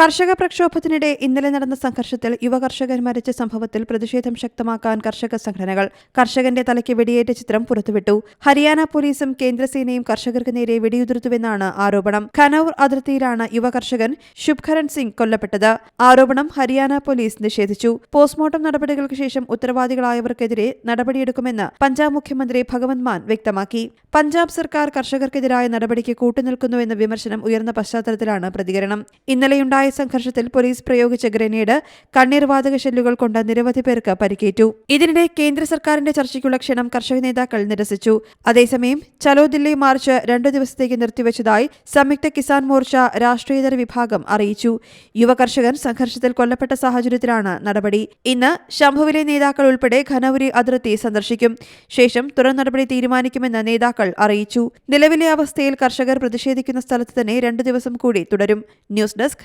കർഷക പ്രക്ഷോഭത്തിനിടെ ഇന്നലെ നടന്ന സംഘർഷത്തിൽ യുവ കർഷകൻ മരിച്ച സംഭവത്തിൽ പ്രതിഷേധം ശക്തമാക്കാൻ കർഷക സംഘടനകൾ കർഷകന്റെ തലയ്ക്ക് വെടിയേറ്റ ചിത്രം പുറത്തുവിട്ടു. ഹരിയാന പോലീസും കേന്ദ്രസേനയും കർഷകർക്ക് നേരെ വെടിയുതിർത്തുവെന്നാണ് ആരോപണം. ഖനൌർ അതിർത്തിയിലാണ് യുവ കർഷകൻ ശുഭ്കരൺ സിംഗ് കൊല്ലപ്പെട്ടത്. ആരോപണം ഹരിയാന പോലീസ് നിഷേധിച്ചു. പോസ്റ്റ്മോർട്ടം നടപടികൾക്ക് ശേഷം ഉത്തരവാദികളായവർക്കെതിരെ നടപടിയെടുക്കുമെന്ന് പഞ്ചാബ് മുഖ്യമന്ത്രി ഭഗവന്ത് മാൻ വ്യക്തമാക്കി. പഞ്ചാബ് സർക്കാർ കർഷകർക്കെതിരായ നടപടിക്ക് കൂട്ടുനിൽക്കുന്നുവെന്ന വിമർശനം ഉയർന്ന പശ്ചാത്തലത്തിലാണ് പ്രതികരണം. ഇന്നലെയുണ്ടായ സംഘർഷത്തിൽ പോലീസ് പ്രയോഗിച്ച ഗ്രനേഡ് കണ്ണീർവാതക ഷെല്ലുകൾ കൊണ്ട് നിരവധി പേർക്ക് പരിക്കേറ്റു. ഇതിനിടെ കേന്ദ്ര സർക്കാരിന്റെ ചർച്ചയ്ക്കുള്ള ക്ഷണം കർഷക നേതാക്കൾ നിരസിച്ചു. അതേസമയം ചലോ ദില്ലി മാർച്ച് രണ്ടു ദിവസത്തേക്ക് നിർത്തിവച്ചതായി സംയുക്ത കിസാൻ മോർച്ച രാഷ്ട്രീയതര വിഭാഗം അറിയിച്ചു. യുവ കർഷകൻ സംഘർഷത്തിൽ കൊല്ലപ്പെട്ട സാഹചര്യത്തിലാണ് നടപടി. ഇന്ന് ശംഭുവിലെ നേതാക്കൾ ഉൾപ്പെടെ ഖനൌരി അതിർത്തി സന്ദർശിക്കും. ശേഷം തുടർ നടപടി തീരുമാനിക്കുമെന്ന് നേതാക്കൾ അറിയിച്ചു. നിലവിലെ അവസ്ഥയിൽ കർഷകർ പ്രതിഷേധിക്കുന്ന സ്ഥലത്ത് തന്നെ രണ്ടു ദിവസം കൂടി തുടരും. News desk